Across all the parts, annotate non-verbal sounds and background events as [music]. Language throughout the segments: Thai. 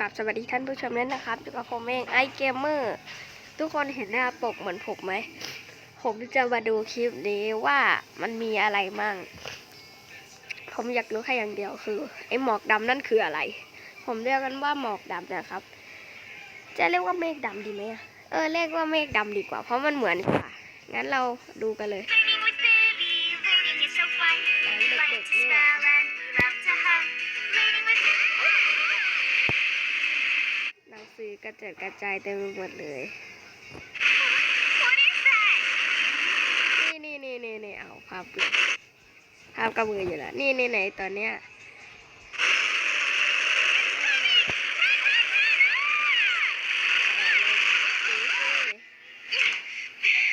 กับสวัสดีท่านผู้ชมด้วยนะครับอยู่กับผมเองไอเกมเมอร์ทุกคนเห็นหน้าปกเหมือนผมไหม ผมจะมาดูคลิปนี้ว่ามันมีอะไรมั่ง ผมอยากรู้แค่อย่างเดียวคือ ไอหมอกดำนั่นคืออะไร ผมเรียกกันว่าหมอกดำนะครับ จะเรียกว่าเมฆดำดีไหมอะเออเรียกว่าเมฆดำดีกว่า เพราะมันเหมือนกว่างั้นเราดูกันเลย กระจัดกระจายเต็มไปหมดเลย What is that? นี่นี่นี่นี่นี่เอาภาพเปลี่ยนภาพกระมืออยู่แล้ว นี่นี่ไหนตอนเนี้ย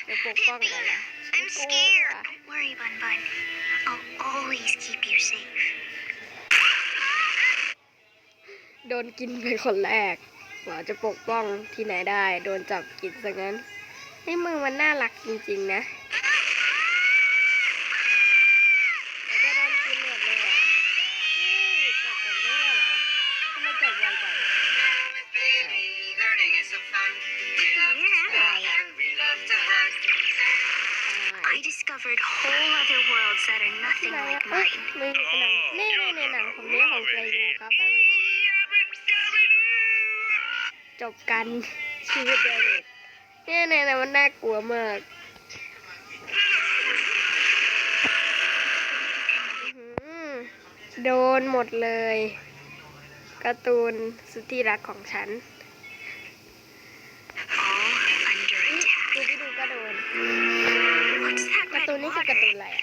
เดี๋ยวปกป้องกันละฉัน I'm กลัว scared. Don't worry, Bun Bun. I'll always keep you safe. โดนกินเป็นคนแรก หว่าจะปกป้องที่ไหนได้ โดนจับกินซะงั้นให้มือมันน่ารักจริงๆนะแล้วก็โดนกินหมดเลยเหรอเฮ้ยจับแบบนี้เลยเหรอทำไมจับไวจัง Baby, learning is so fun. We love to spell and we love to hug. I discovered whole other worlds that are ที่ nothing ไหนอะ like เอ้ย mine. มีหนังนี่นี่นี่หนังผมนี้ผมเคยดูครับท่านผู้ชม จบกันชีวิตเด็กๆเนี่ยเนี่ยเนี่ยมันน่ากลัวมากอื้อหือโดนหมดเลยการ์ตูนสุดที่รักของฉัน All under ดู attack. ที่ดูก็โดน What's that การ์ red ตูนนี่คือ water? การ์ตูนอะไรอะ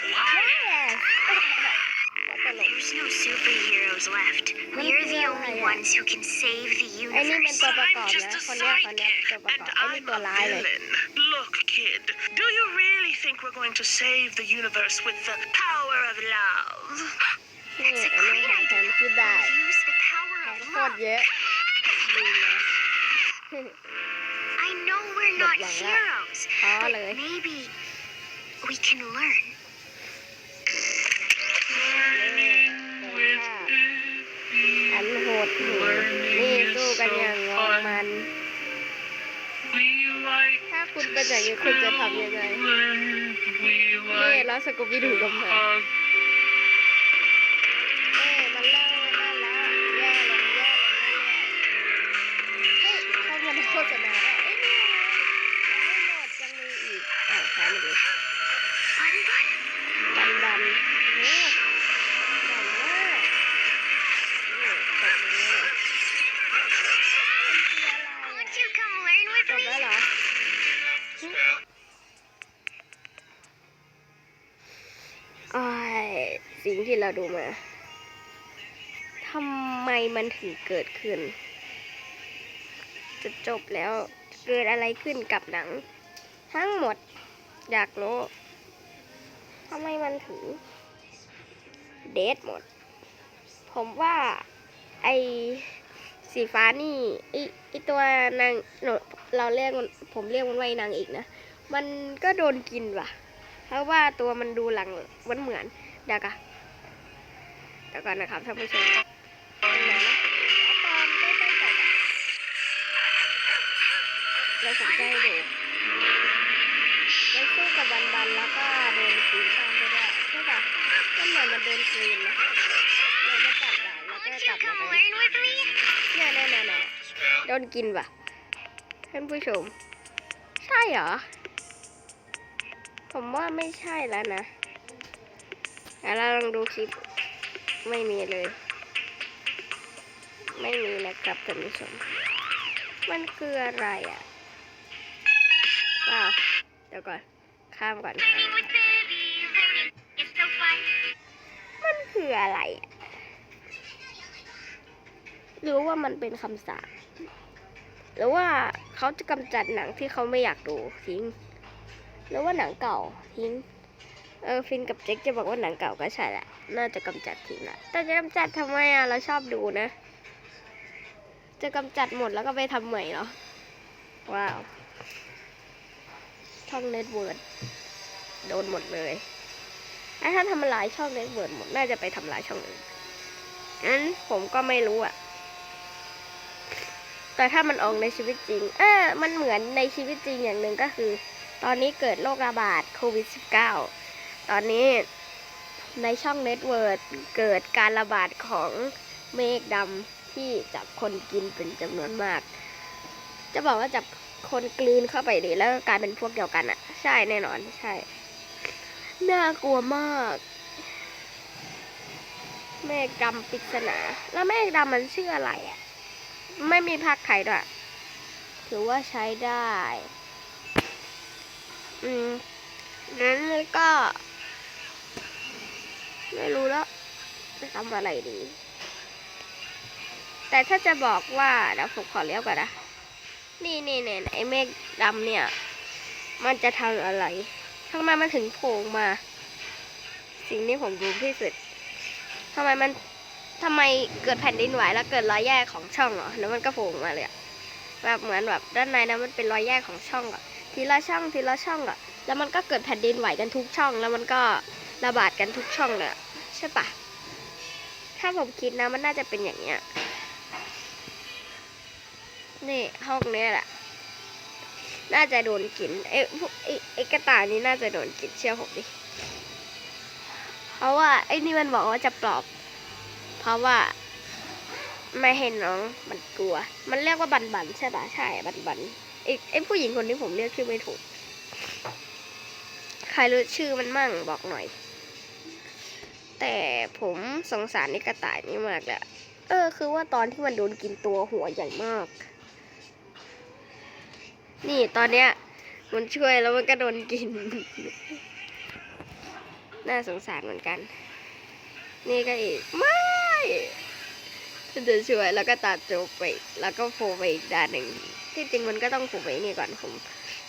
Never seen that before. กินกับเจ๊ Quiet. yes ตลก There's no superheroes left. We're the only ones who can save the ไอ้นี่เป็น universe. ตัวประกอบ I'm just นะ a คนเนี้ยคนเนี้ย sidekick, ตัวประก and อบไอ้นี่ I'm ตัว a ร้ายเลย villain. Look, kid, do you really think we're going to save the universe with the power of love? นี่อันนี้ของฉันคิดได้ Use the power แข of นโคต love. ร[laughs] เยอะดีนะ [laughs] I know we're not Được rồi ạ. heroes, Khó but lời. maybe we can learn. สกูบี้ดูลงมาเอ้ยมันเริ่มนั่นแล้วแย่ลงแย่ลงแย่เฮ้ยเขามาในโฆษณาแล้วเอ้ยนี่ไงยังไม่หมดยังมีอีกอ้าวค้างหมดเลย Fun, fun. ดันดันโอ้ดันมากนี่ตกอย่างนี้มันคืออะไร Won't อะ you come learn with จบ me? แล้วเหรอ สิ่งที่เราดูมาทำไมมันถึงเกิดขึ้น จะจบแล้วเกิดอะไรขึ้นกับหนัง ทั้งหมดอยากรู้ทำไมมันถึงเดทหมด ผมว่าไอสีฟ้านี่ไอไอตัวนางเราเรียกผมเรียกมันว่านางเอกนะ มันก็โดนกินว่ะ เพราะว่าตัวมันดูหลังมันเหมือนเดี๋ยวกันเดี๋ยวก่อนนะครับท่านผู้ชมตรงไหนใกล้ๆกันอะแล้วผมจะให้ดูแล้วสู้กับบันบันแล้วก็โดนกินตามไปด้วยใช่ปะก็เหมือนมันโดนกินนะเราไม่กลับหลังแล้วก็ Won't กลั you บมาไปเนี่ยเนี่ยเนี่ยเนี่ยโดนกินว่ะท่านผู้ชม ใช่เหรอ ผมว่าไม่ใช่แล้วนะแล้วเราลองดูคลิป ไม่มีเลย ไม่มีนะครับท่านผู้ชม มันคืออะไรอะว้าวเดี๋ยวก่อน ข้ามก่อนมันคืออะไรอะหรือว่ามันเป็นคำสาปหรือว่าเขาจะกำจัดหนังที่เขาไม่อยากดูทิ้ง หรือว่าหนังเก่าทิ้งเออฟินกับเจ๊กจะบอกว่าหนังเก่าก็ใช่แหละ น่าจะกำจัดทิ้งละแต่จะกำจัดทำไมอะเราชอบดูนะ จะกำจัดหมดแล้วก็ไปทำใหม่เหรอ ว้าวช่องเน็ตเวิร์ดโดนหมดเลยแล้ถ้าทำลายช่องเน็ตเวิร์ดหมดน่าจะไปทำลายช่องอื่นงั้นผมก็ไม่รู้อะแต่ถ้ามันออกในชีวิตจริง เออมันเหมือนในชีวิตจริงอย่างหนึ่งก็คือ ตอนนี้เกิดโรคระบาดโควิด -19 ตอนนี้ในช่องเน็ตเวิร์ดเกิดการระบาดของเมฆดำที่จับคนกินเป็นจำนวนมาก จะบอกว่าจับคนกลืนเข้าไปดิแล้วก็กลายเป็นพวกเดียวกันอะใช่แน่นอนใช่ น่ากลัวมาก เมฆดำปริศนา แล้วเมฆดำมันชื่ออะไรอะไม่มีภาคไทยด้วย ถือว่าใช้ได้ อืมงั้นก็ ไม่รู้แล้วจะทำอะไรดี แต่ถ้าจะบอกว่าเดี๋ยวผมขอเลี้ยวก่อนนะ นี่นี่นี่ไอเมฆดำเนี่ย มันจะทำอะไรทำไมมันถึงโผล่มา สิ่งที่ผมรู้ที่สุดทำไมมันทำไมเกิดแผ่นดินไหวแล้วเกิดรอยแยกของช่องเหรอ แล้วมันก็โผล่มาเลยแบบเหมือนแบบด้านในนะมันเป็นรอยแยกของช่องอะ ทีละช่องทีละช่องอะแล้วมันก็เกิดแผ่นดินไหวกันทุกช่อง แล้วมันก็ระบาดกันทุกช่องเลยใช่ปะถ้าผมคิดนะมันน่าจะเป็นอย่างเงี้ยนี่ห้องเนี้ยแหละ น่าจะโดนกินไอ้พวกไอ้ไอ้กระต่ายนี้น่าจะโดนกินเชื่อผมดิ เพราะว่าไอ้นี่มันบอกว่าจะปลอบ เพราะว่าไม่ให้น้องมันกลัว มันเรียกว่าบันบันใช่ปะใช่บันบัน ไอ้ไอ้ผู้หญิงคนนี้ผมเรียกชื่อไม่ถูก ใครรู้ชื่อมันมั่งบอกหน่อย แต่ผมสงสารไอ้กระต่ายนี่มากเลยอะเออ คือว่าตอนที่มันโดนกินตัวหัวใหญ่มาก นี่ตอนเนี้ย มันช่วยแล้วมันก็โดนกิน น่าสงสารเหมือนกัน นี่ก็อีก ไม่มันจะช่วยแล้วก็ตัดจบไป แล้วก็โผล่ไปอีกด้านหนึ่ง ที่จริงมันก็ต้องโผล่ไปนี่ก่อนผม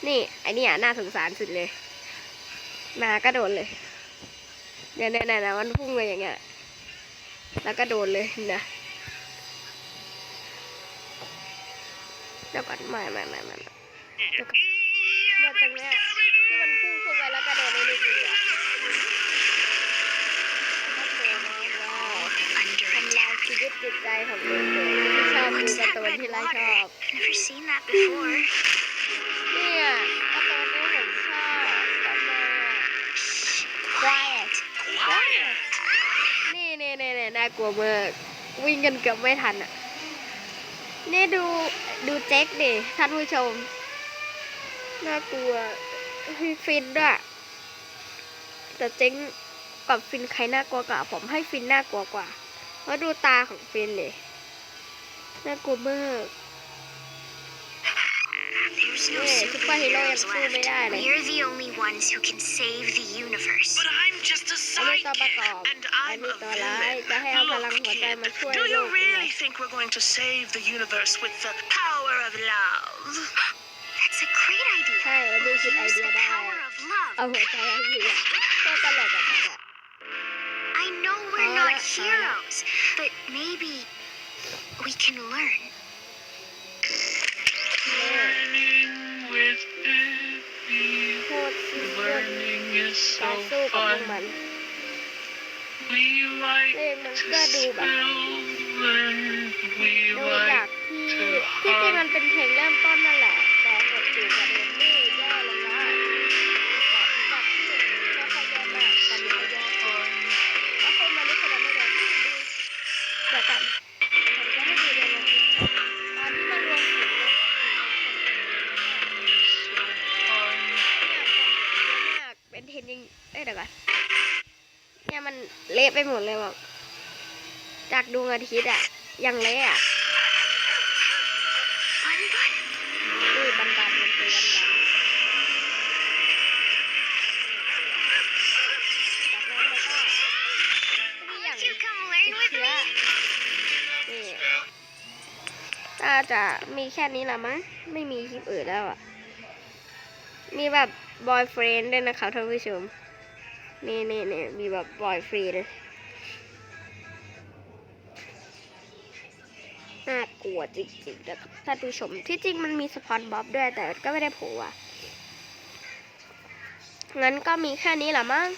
นี่ไอเนี่ยน่าสงสารสุดเลย มาก็โดนเลยเนี่ยเนี่ยเนี่ยเนี่ยมันพุ่งไปอย่างเงี้ย แล้วก็โดนเลยนะเดี๋ยวก่อนไม่ไม่ไม่ไม่ไม่เดี๋ยวก่อนเนี่ยตรงเนี้ยที่มันพุ่งเข้าไปแล้วก็โดนไอ้นี่กินอะแล้วก็โผล่มาว้าว Under ทำลาย attack. ชีวิตจิตใจของเด็กๆที่ชอบดู What's การ์ that ตูน red ที่ไล่ช water? อบ Never seen that before. เนี่ยการ์ตูนที่ผมชอบทำไมอะ quiet Quiet. นี่นี่นี่นี่น่ากลัวมากวิ่งกันเกือบไม่ทันอะ นี่ดูดูเจ๊กดิท่านผู้ชม น่ากลัวพี่ฟินด้วย แต่เจ๊งกับฟินใครน่ากลัวกว่า ผมให้ฟินน่ากลัวกว่า เพราะดูตาของฟินเลยน่ากลัวมาก We're the only ones who can save the universe. But I'm just a sidekick, and I'm a villain. Look, kid, do you really think we're going to save the universe with the power of love? [gasps] That's a great idea. Use the power of love. I know we're not heroes, but maybe we can learn. Yeah. Learning is การ so สู้กับพวก fun. มัน We like เลขมัน to ก็ดูแบบ spill and we ดูจาก like ที่ที่จริงมันเป็นเพลงเริ่มต้นนั่นแหละ แต่หดหู่กว่าเดิมนี่ ยิงเอ้ยเดี๋ยวก่อนเนี่ยมันเละไปหมดเลยบอกจากดวงอาทิตย์อะยังเละอะ Bun Bun? นี่บันบันมันตัวบันบันจากนั้นแล้วก็นี่อย่าง Won't you come ติ learn ด with เนี่น่าจะมีแค่นี้ละมั้งไม่มีคลิปอื่นแล้วอะ มีแบบ บอยเฟรนด์ด้วยนะครับท่านผู้ชม นี่นี่นี่มีแบบบอยเฟรนด์น่ากลัวจริงๆนะครับท่านผู้ชม ที่จริงมันมีสปอนบ๊อบด้วยแต่ก็ไม่ได้โผล่อะงั้นก็มีแค่นี้แหละมั้ง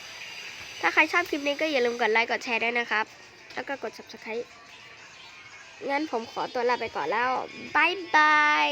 ถ้าใครชอบคลิปนี้ก็อย่าลืมกดไลค์ กดแชร์ด้วยนะครับ แล้วก็กด subscribe งั้นผมขอตัวลาไปก่อนแล้วบ๊ายบาย